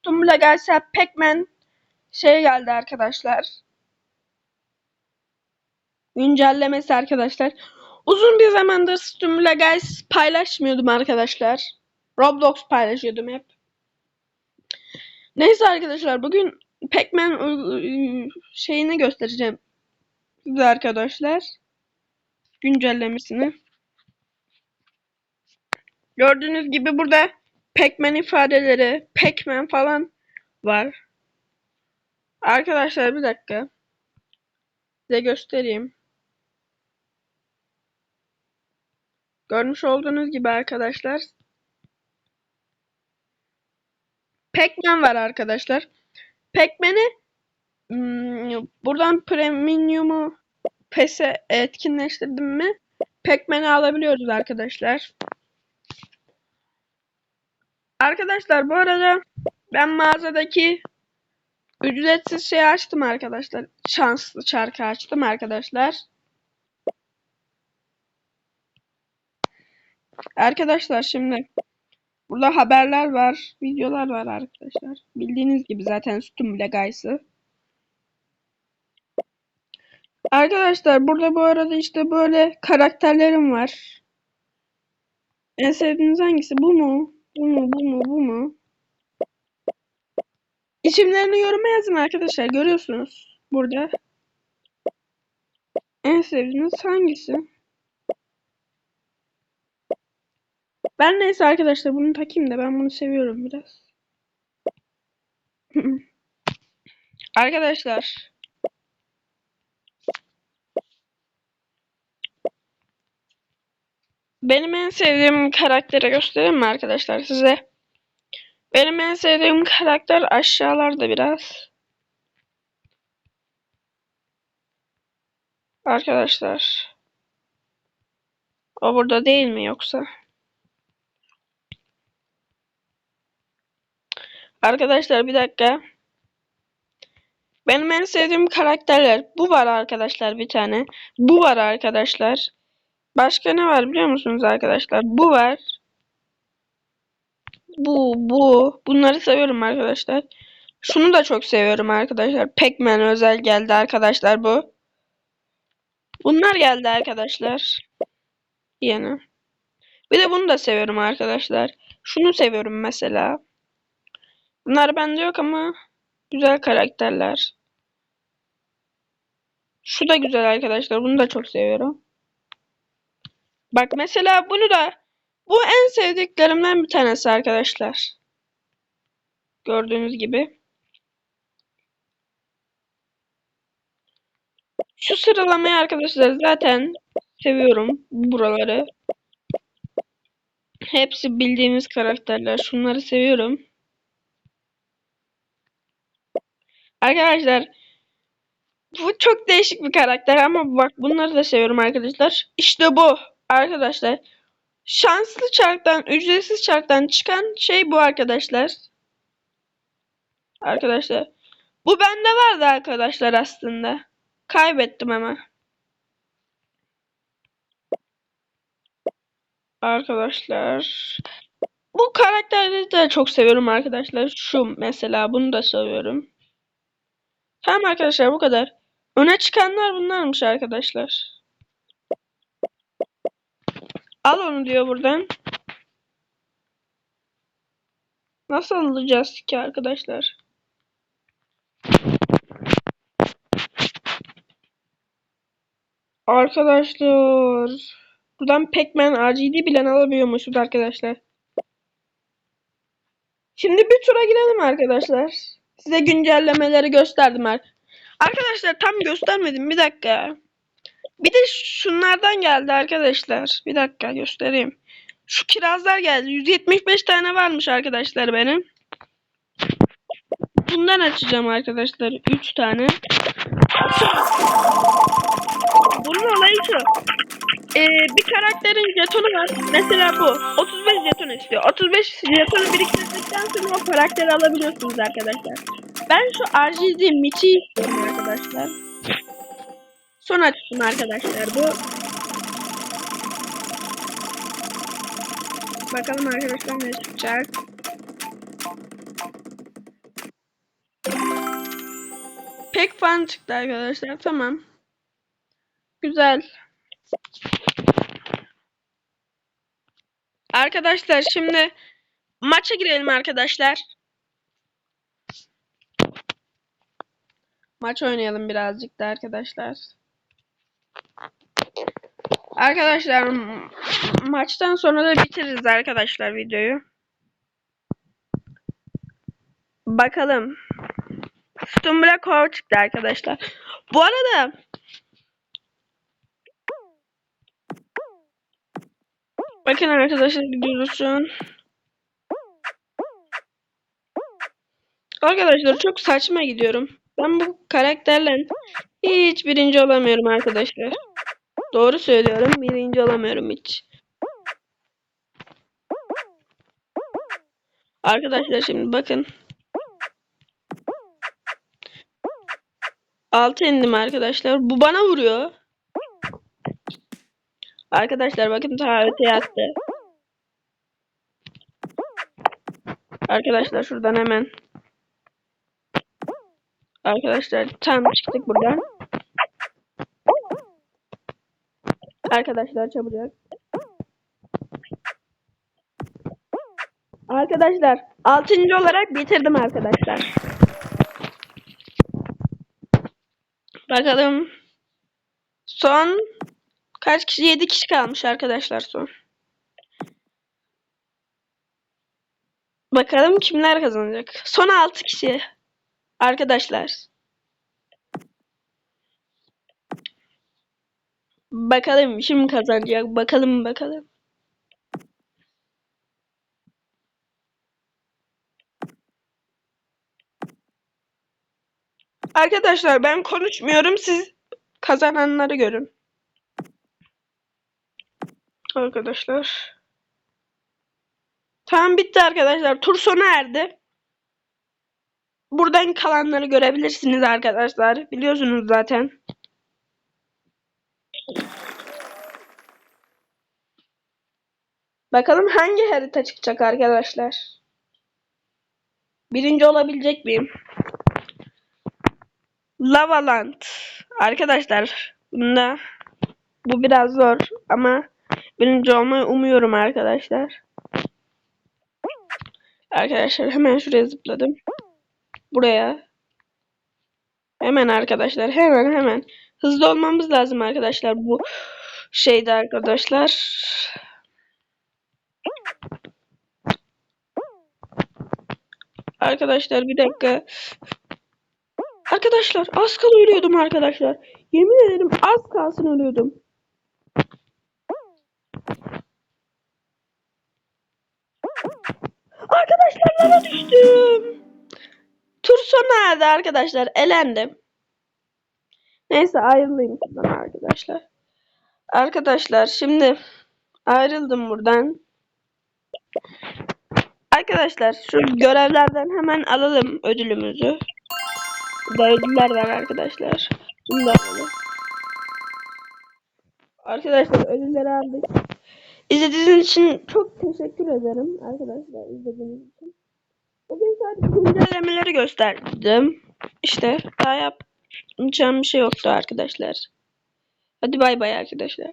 Stumble gelse Pac-Man şey geldi arkadaşlar. Güncellemesi arkadaşlar. Uzun bir zamandır Stumble Guys paylaşmıyordum arkadaşlar. Roblox paylaşıyordum hep. Neyse arkadaşlar bugün Pac-Man şeyini göstereceğim size arkadaşlar. Güncellemesini. Gördüğünüz gibi burada Pac-Man ifadeleri, Pac-Man falan var. Arkadaşlar bir dakika. Size göstereyim. Görmüş olduğunuz gibi arkadaşlar. Pac-Man var arkadaşlar. Pac-Man'i hmm, buradan premium'u PES'e etkinleştirdim mi? Pac-Man'i alabiliyoruz arkadaşlar. Arkadaşlar bu arada ben mağazadaki ücretsiz şey açtım arkadaşlar. Şanslı çarkı açtım arkadaşlar. Arkadaşlar şimdi burada haberler var, videolar var arkadaşlar. Bildiğiniz gibi zaten Stumble Guys'ı. Arkadaşlar burada bu arada işte böyle karakterlerim var. En sevdiğiniz hangisi? Bu mu? Bu mu? Bu mu? Bu mu? İsimlerini yoruma yazın arkadaşlar. Görüyorsunuz burada. En sevdiğiniz hangisi? Ben neyse arkadaşlar bunu takayım da ben bunu seviyorum biraz. arkadaşlar. Benim en sevdiğim karakteri göstereyim mi arkadaşlar size? Benim en sevdiğim karakter aşağılarda biraz. Arkadaşlar. O burada değil mi yoksa? Arkadaşlar bir dakika. Benim en sevdiğim karakterler. Bu var arkadaşlar bir tane. Bu var arkadaşlar. Başka ne var biliyor musunuz arkadaşlar? Bu var. Bu, bu. Bunları seviyorum arkadaşlar. Şunu da çok seviyorum arkadaşlar. Pac-Man özel geldi arkadaşlar bu. Bunlar geldi arkadaşlar. Yeni. Bir de bunu da seviyorum arkadaşlar. Şunu seviyorum mesela. Bunlar bende yok ama güzel karakterler. Şu da güzel arkadaşlar. Bunu da çok seviyorum. Bak mesela bunu da bu en sevdiklerimden bir tanesi arkadaşlar. Gördüğünüz gibi. Şu sıralamayı arkadaşlar zaten seviyorum buraları. Hepsi bildiğimiz karakterler. Şunları seviyorum. Arkadaşlar bu çok değişik bir karakter ama bak bunları da seviyorum arkadaşlar. İşte bu arkadaşlar. Şanslı çarktan, ücretsiz çarktan çıkan şey bu arkadaşlar. Arkadaşlar. Bu bende vardı arkadaşlar aslında. Kaybettim ama. Arkadaşlar. Bu karakterleri de çok seviyorum arkadaşlar. Şu mesela bunu da seviyorum. Tamam arkadaşlar bu kadar. Öne çıkanlar bunlarmış arkadaşlar. Al onu diyor buradan. Nasıl alacağız ki arkadaşlar? Arkadaşlar. Buradan Pac-Man RGD bile alabiliyormuşuz arkadaşlar. Şimdi bir tura girelim arkadaşlar. Size güncellemeleri gösterdim. ar- Arkadaşlar tam göstermedim. Bir dakika. Bir de şunlardan geldi arkadaşlar. Bir dakika göstereyim. Şu kirazlar geldi. 175 tane varmış arkadaşlar benim. Bundan açacağım arkadaşlar. 3 tane. Bunun olayı şu. Ee, bir karakterin jetonu var. Mesela bu. 35 jeton istiyor. 35 jetonu biriktirdikten sonra o karakteri alabiliyorsunuz arkadaşlar. Ben şu RGD Michi istiyorum arkadaşlar. Son açtım arkadaşlar bu. Bakalım arkadaşlar ne çıkacak. Pek fan çıktı arkadaşlar. Tamam. Güzel. Arkadaşlar şimdi maça girelim arkadaşlar. Maç oynayalım birazcık da arkadaşlar. Arkadaşlar maçtan sonra da bitiririz arkadaşlar videoyu. Bakalım. Stumbra Core çıktı arkadaşlar. Bu arada Bakın arkadaşlar an. Arkadaşlar çok saçma gidiyorum. Ben bu karakterle hiç birinci olamıyorum arkadaşlar. Doğru söylüyorum. Birinci olamıyorum hiç. Arkadaşlar şimdi bakın. Altı indim arkadaşlar. Bu bana vuruyor. Arkadaşlar bakın ta öteye attı. Arkadaşlar şuradan hemen. Arkadaşlar tam çıktık buradan. Arkadaşlar çabucak. Arkadaşlar altıncı olarak bitirdim arkadaşlar. Bakalım. Son kaç kişi? 7 kişi kalmış arkadaşlar son. Bakalım kimler kazanacak. Son 6 kişi. Arkadaşlar. Bakalım kim kazanacak. Bakalım bakalım. Arkadaşlar ben konuşmuyorum. Siz kazananları görün. Arkadaşlar. Tamam bitti arkadaşlar. Tur sona erdi. Buradan kalanları görebilirsiniz arkadaşlar. Biliyorsunuz zaten. Bakalım hangi harita çıkacak arkadaşlar. Birinci olabilecek miyim? Lavaland. Arkadaşlar bunda bu biraz zor ama birinci olmayı umuyorum arkadaşlar. Arkadaşlar hemen şuraya zıpladım. Buraya. Hemen arkadaşlar hemen hemen. Hızlı olmamız lazım arkadaşlar bu şeyde arkadaşlar. Arkadaşlar bir dakika. Arkadaşlar az kala ölüyordum arkadaşlar. Yemin ederim az kalsın ölüyordum. Arkadaşlar lava düştüm. Tur sona erdi arkadaşlar. Elendim. Neyse ayrılayım buradan arkadaşlar. Arkadaşlar şimdi ayrıldım buradan. Arkadaşlar şu görevlerden hemen alalım ödülümüzü. Burada ödüller var arkadaşlar. Bunu da alalım. Arkadaşlar ödülleri aldık. İzlediğiniz için çok teşekkür ederim arkadaşlar izlediğiniz için. Bugün sadece güncellemeleri gösterdim. İşte daha yapacağım bir şey yoktu arkadaşlar. Hadi bay bay arkadaşlar.